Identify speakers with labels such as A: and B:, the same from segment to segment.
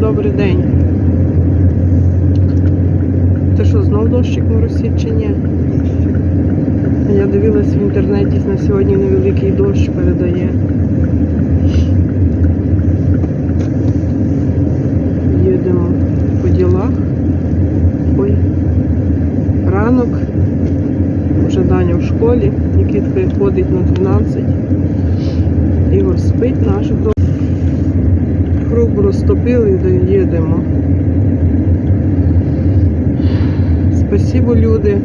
A: добрий день. Ти що, знов дощик моросить чи ні? Я дивилась в інтернеті, на сьогодні невеликий дощ передає. Їдемо по ділах. Ой. Ранок. Вже Даня в школі. Нікітка ходить на 12. Ігор спить наш. Розтопили і їдемо. Спасибо, люди,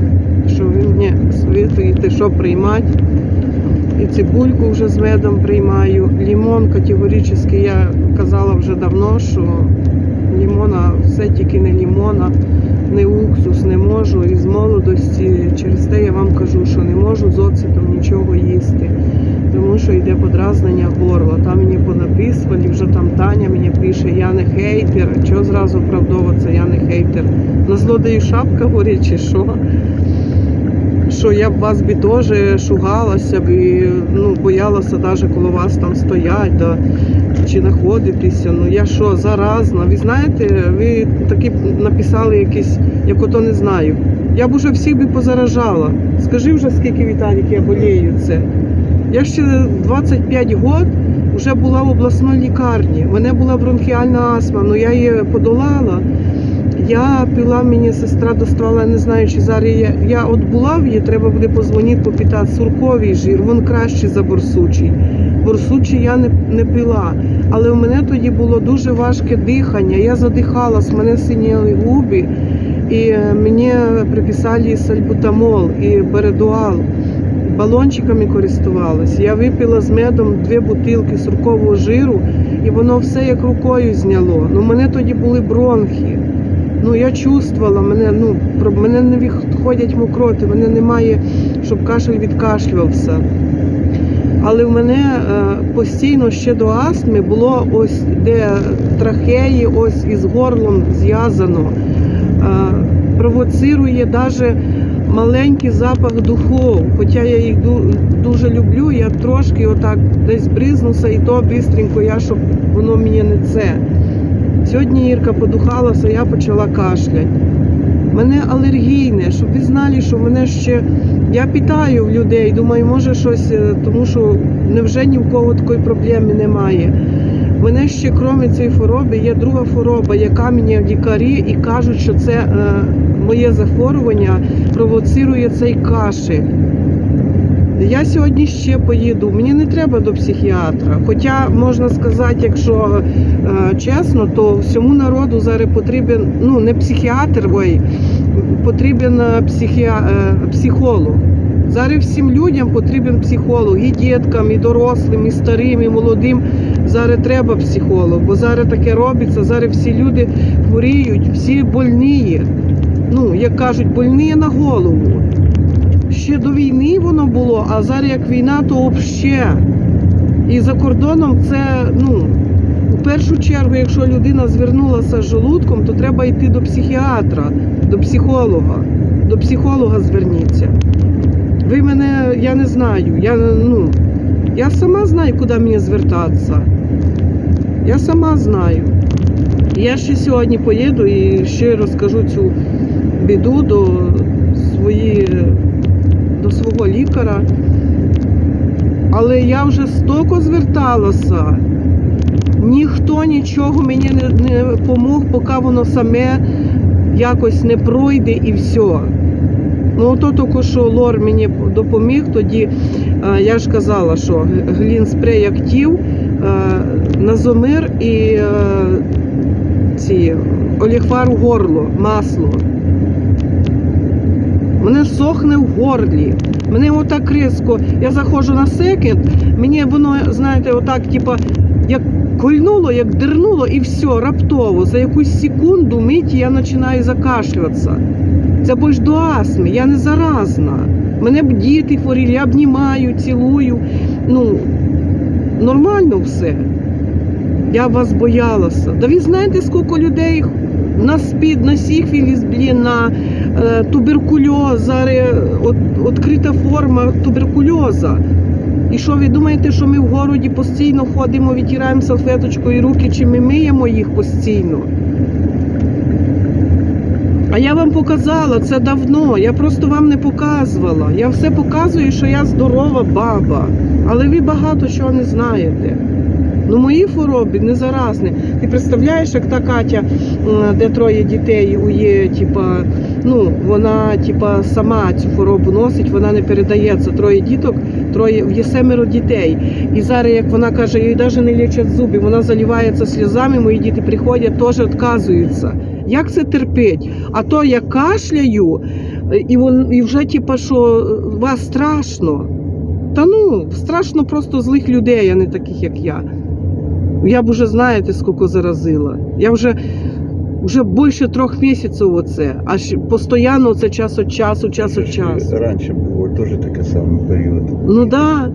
A: що ви мені світуєте, що приймати. І цибульку вже з медом приймаю. Лімон категорично я казала вже давно, що лімона все тільки не лімона, не уксус не можу. І з молодості через те я вам кажу, що не можу з оцетом нічого їсти. Тому що йде подразнення горла. Там мені понаписували, вже там Таня мені пише, я не хейтер. Чого зразу оправдовуватися, я не хейтер. На злодею шапка горить чи що? Що я б вас би теж шугалася б і ну, боялася навіть коло вас там стоять, да, чи знаходитися. Ну я що, заразна? Ви знаєте, ви таки написали якісь, як ото не знаю. Я б уже всіх би позаражала. Скажи вже, скільки Віталік я болію це. Я ще 25 років вже була в обласній лікарні. У мене була бронхіальна астма, але я її подолала. Я пила, мені сестра доставала, не знаю, чи зараз я, я от була в її, треба буде позвонити, попитати, сурковий жир, він кращий за борсучий. Борсучий я не, не пила. Але в мене тоді було дуже важке дихання. Я задихалась, мене синіли губи, і е, мені приписали сальбутамол і бередуал. Балончиками користувалась. Я випила з медом дві бутилки суркового жиру, і воно все як рукою зняло. Ну, в мене тоді були бронхи. Ну, я чувствувала, мене, ну, про мене не відходять мокроти, мене немає, щоб кашель відкашлювався. Але в мене е, постійно ще до астми було ось де трахеї, ось із горлом зв'язано. Е, провоцирує навіть маленький запах духов. Хоча я їх дуже люблю, я трошки отак десь бризнуся, і то бистренько я, щоб воно мені не це. Сьогодні Ірка подухалася, я почала кашляти. Мене алергійне, щоб ви знали, що мене ще. Я питаю в людей, думаю, може щось, е, тому що невже ні в кого такої проблеми немає. Мене ще, крім цієї хвороби, є друга хвороба, яка мені лікарі і кажуть, що це е, моє захворювання провоцирує цей кашель. Я сьогодні ще поїду. Мені не треба до психіатра. Хоча можна сказати, якщо е, чесно, то всьому народу зараз потрібен ну не психіатр, ой, потрібен е, психіа, е, психолог. Зараз всім людям потрібен психолог, і діткам, і дорослим, і старим, і молодим. Зараз треба психолог, бо зараз таке робиться. Зараз всі люди хворіють, всі больні. Ну, як кажуть, больні на голову. Ще до війни воно було, а зараз як війна, то взагалі. І за кордоном це, ну, у першу чергу, якщо людина звернулася з желудком, то треба йти до психіатра, до психолога. До психолога зверніться. Ви мене, я не знаю, я, ну, я сама знаю, куди мені звертатися. Я сама знаю. Я ще сьогодні поїду і ще розкажу цю біду до свої, до свого лікаря. Але я вже столько зверталася. Ніхто нічого мені не, не помог, поки воно саме якось не пройде і все. Ну, то тільки що лор мені допоміг, тоді е, я ж казала, що глін спрей актив, е, назомир і е, ці оліфар у горло, масло. Мене сохне в горлі. Мене отак різко. Я заходжу на секінд, мені воно, знаєте, отак, типа, як кольнуло, як дернуло, і все, раптово. За якусь секунду миті я починаю закашлюватися. Це ж до астми, я не заразна. Мене б діти хворіли, я обнімаю, цілую. Ну, нормально все. Я вас боялася. Да ви знаєте, скільки людей на спід, на сіфіліс, блін, на е, туберкульоз, от, відкрита форма туберкульоза. І що ви думаєте, що ми в городі постійно ходимо, відтираємо салфеточкою руки, чи ми миємо їх постійно? А я вам показала це давно. Я просто вам не показувала. Я все показую, що я здорова баба. Але ви багато чого не знаєте. Ну, мої хвороби не заразні. Ти представляєш, як та Катя, де троє дітей у є, типа, ну, вона типа сама цю хворобу носить, вона не передається. Троє діток, троє є семеро дітей. І зараз, як вона каже, їй навіть не лічать зуби, вона заливається сльозами, мої діти приходять, теж відказуються. Як це терпить? А то я кашляю, і, вон, і вже типа, що вас страшно. Та ну, страшно просто злих людей, а не таких, як я. Я б уже знаєте, скільки заразила. Я вже, вже більше трьох місяців оце. Аж постійно це час від часу, час від часу.
B: Раніше було теж таке саме період.
A: Ну да.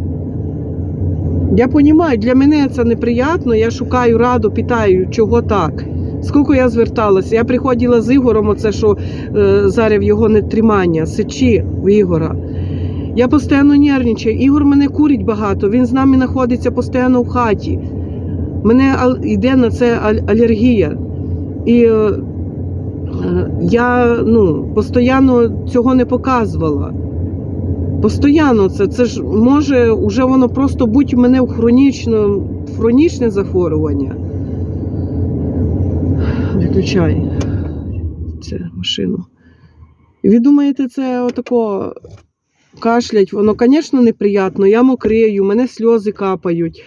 A: Я розумію, для мене це неприємно. Я шукаю раду, питаю, чого так. Скільки я зверталася? Я приходила з Ігорем, оце що е, зараз його нетримання, сечі в Ігора. Я постійно нервничаю. Ігор мене курить багато, він з нами знаходиться постійно в хаті. Мене йде на це алергія. І е, я ну, постійно цього не показувала. Постоянно це. Це ж може вже воно просто в мене в хронічно, хронічне захворювання. Виключай цю машину. Ви думаєте, це отако кашлять? Воно, звісно, неприємно. Я мокрію, мене сльози капають.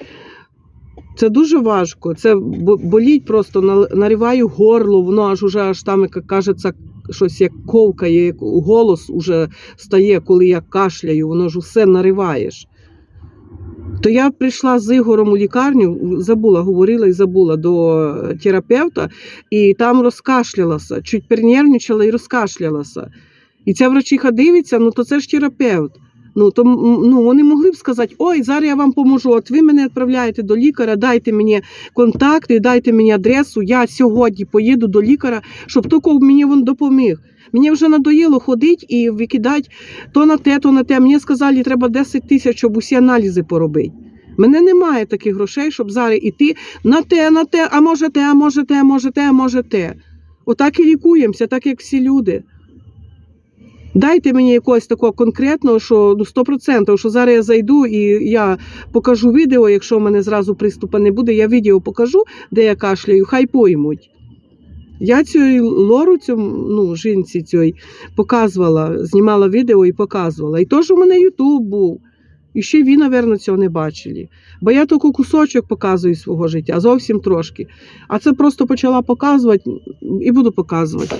A: Це дуже важко. Це боліть просто, нариваю горло, воно аж уже аж там, як кажеться, щось як ковкає, як голос уже стає, коли я кашляю, воно ж усе нариваєш. То я прийшла з Ігорем у лікарню, забула, говорила і забула до терапевта, і там розкашлялася, чуть перенервничала і розкашлялася. І ця врачиха дивиться, ну то це ж терапевт. Ну, то, ну, вони могли б сказати, ой, зараз я вам поможу, от ви мене відправляєте до лікаря, дайте мені контакти, дайте мені адресу, я сьогодні поїду до лікаря, щоб тільки мені він допоміг. Мені вже надоїло ходити і викидати то на те, то на те. Мені сказали, треба 10 тисяч, щоб усі аналізи поробити. Мене немає таких грошей, щоб зараз іти на те, на те, а може те, а може те, а може те, а може те. Отак і лікуємося, так як всі люди. Дайте мені якогось такого конкретного, що ну 100%, що зараз я зайду і я покажу відео, якщо в мене зразу приступу не буде, я відео покажу, де я кашляю, хай поймуть. Я цю лору, цю, ну, жінці цій показувала, знімала відео і показувала. І теж у мене Ютуб був. І ще ви, мабуть, цього не бачили. Бо я тільки кусочок показую свого життя, зовсім трошки. А це просто почала показувати і буду показувати.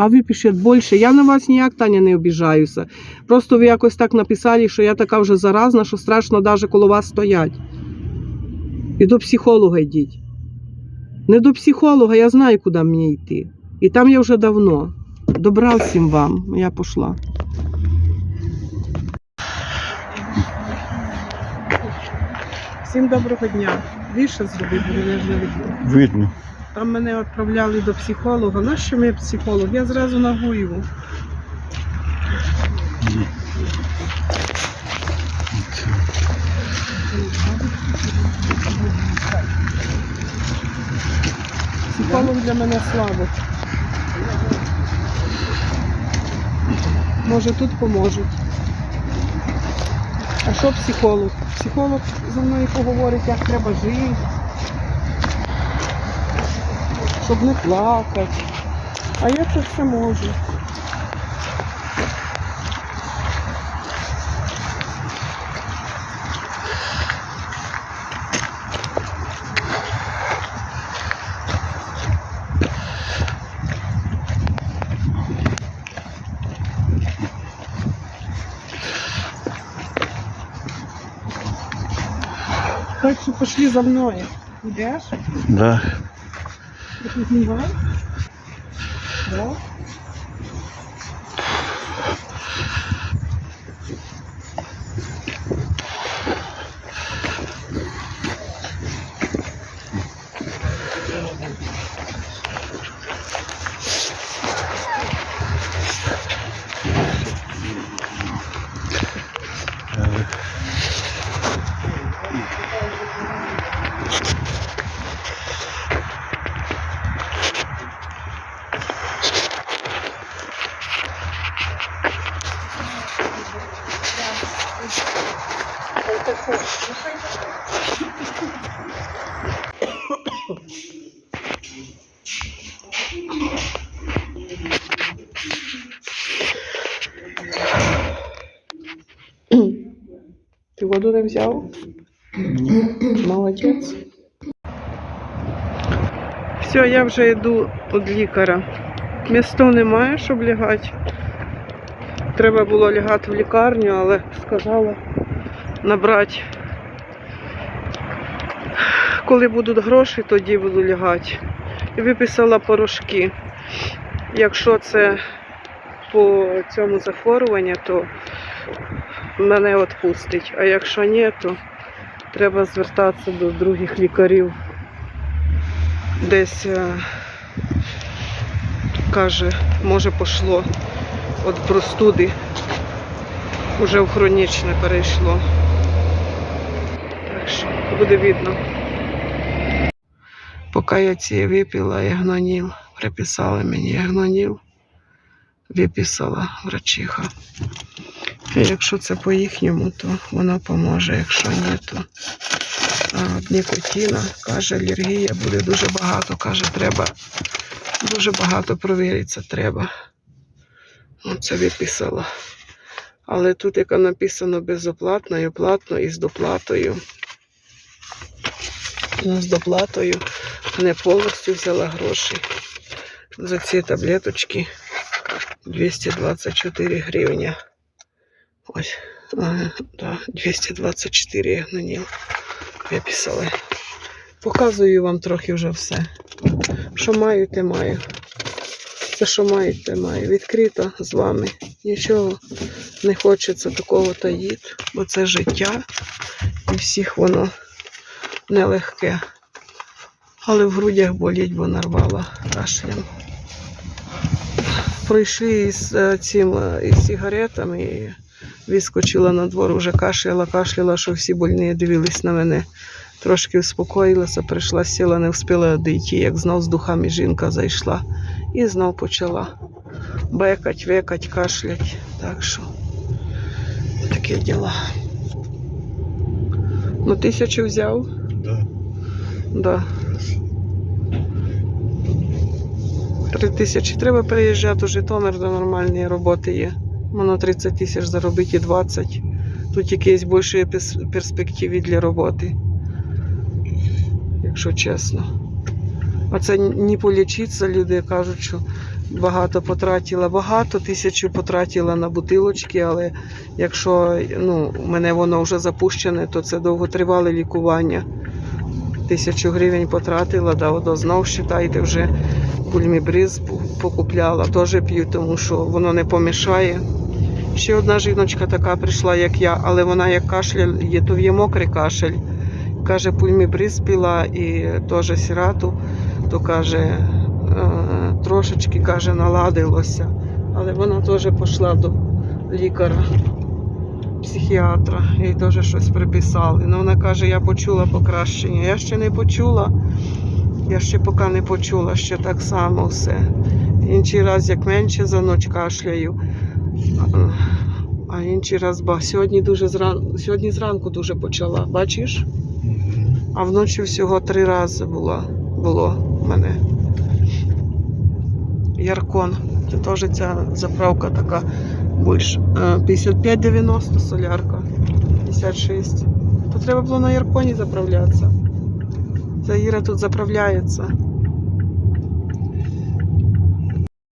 A: А ви пишете більше. Я на вас ніяк, Таня, не обіжаюся. Просто ви якось так написали, що я така вже заразна, що страшно навіть коло вас стоять. І до психолога йдіть. Не до психолога, я знаю, куди мені йти. І там я вже давно. Добра всім вам. Я пішла. Всім доброго дня. Більше зробив, бо не видно.
B: Видно.
A: Там мене відправляли до психолога. Нащо мені психолог? Я зразу нагую. Психолог для мене слабо. Може тут поможуть. А що психолог? Психолог зі мною поговорить, як треба жити, щоб не плакати. А я це все можу. Так що пішли за мною. Йдеш?
B: Да.
A: Ти воду не взяв? Молодець. Все, я вже йду від лікаря. Місто немає, щоб лягати. Треба було лягати в лікарню, але сказала набрати. Коли будуть гроші, тоді буду лягати. І виписала порошки. Якщо це по цьому захворюванню, то мене відпустить. А якщо ні, то треба звертатися до других лікарів. Десь е, каже, може пошло від простуди, вже в хронічне перейшло. Так що буде видно. Поки я ці випила ягноніл, приписали мені ягноніл, виписала врачиха. Якщо це по їхньому, то воно поможе. Якщо ні, то от нікотіна, каже, алергія буде дуже багато. Каже, треба дуже багато провіритися треба. Оце виписала. Але тут, як написано безоплатно і оплатно і з доплатою. Ну, з доплатою не повністю взяла гроші за ці таблеточки 224 гривня. Ось, ага, да, 224 я наніл. Виписали. Показую вам трохи вже все. Що маю, те маю. Це, що маю, те маю. Відкрито з вами. Нічого не хочеться такого таїти, бо це життя. І всіх воно нелегке. Але в грудях боліть, бо нарвала кашлем. Прийшли із е, цим е, із сигаретами і вискочила на двор, уже кашляла, кашляла, що всі больні дивились на мене. Трошки успокоїлася, прийшла, сіла, не встигла дійти, як знов з духами жінка зайшла. І знов почала бекать, векать, кашлять. Так що такі діла. Ну, тисячу взяв?
B: Да.
A: Да. Три тисячі. Треба переїжджати у Житомир, де нормальні роботи є. Воно 30 тисяч заробити і 20. Тут якісь більші перспективи для роботи. Якщо чесно. А це не полічиться, люди кажуть, що багато потратила. Багато тисячу потратила на бутилочки, але якщо ну, у мене воно вже запущене, то це довготривале лікування. Тисячу гривень потратила, да, ото знов вважайте, вже бульмібриз покупляла, теж п'ю, тому що воно не помішає. Ще одна жіночка така прийшла, як я, але вона як кашель, є, то є мокрий кашель. Каже, пульмібриз пила і теж сірату, то каже, е, трошечки каже, наладилося. Але вона теж пішла до лікаря, психіатра, їй теж щось приписали. Ну, вона каже, я почула покращення. Я ще не почула. Я ще поки не почула, ще так само все. Інший раз, як менше за ніч кашляю. А- інший раз, ба, сьогодні дуже зран... сьогодні зранку дуже почала. Бачиш? А вночі всього три рази було, було в мене. Яркон. Це теж ця заправка така більш. е, 55,90 солярка. 56. То треба було на Ярконі заправлятися. Іра тут заправляється.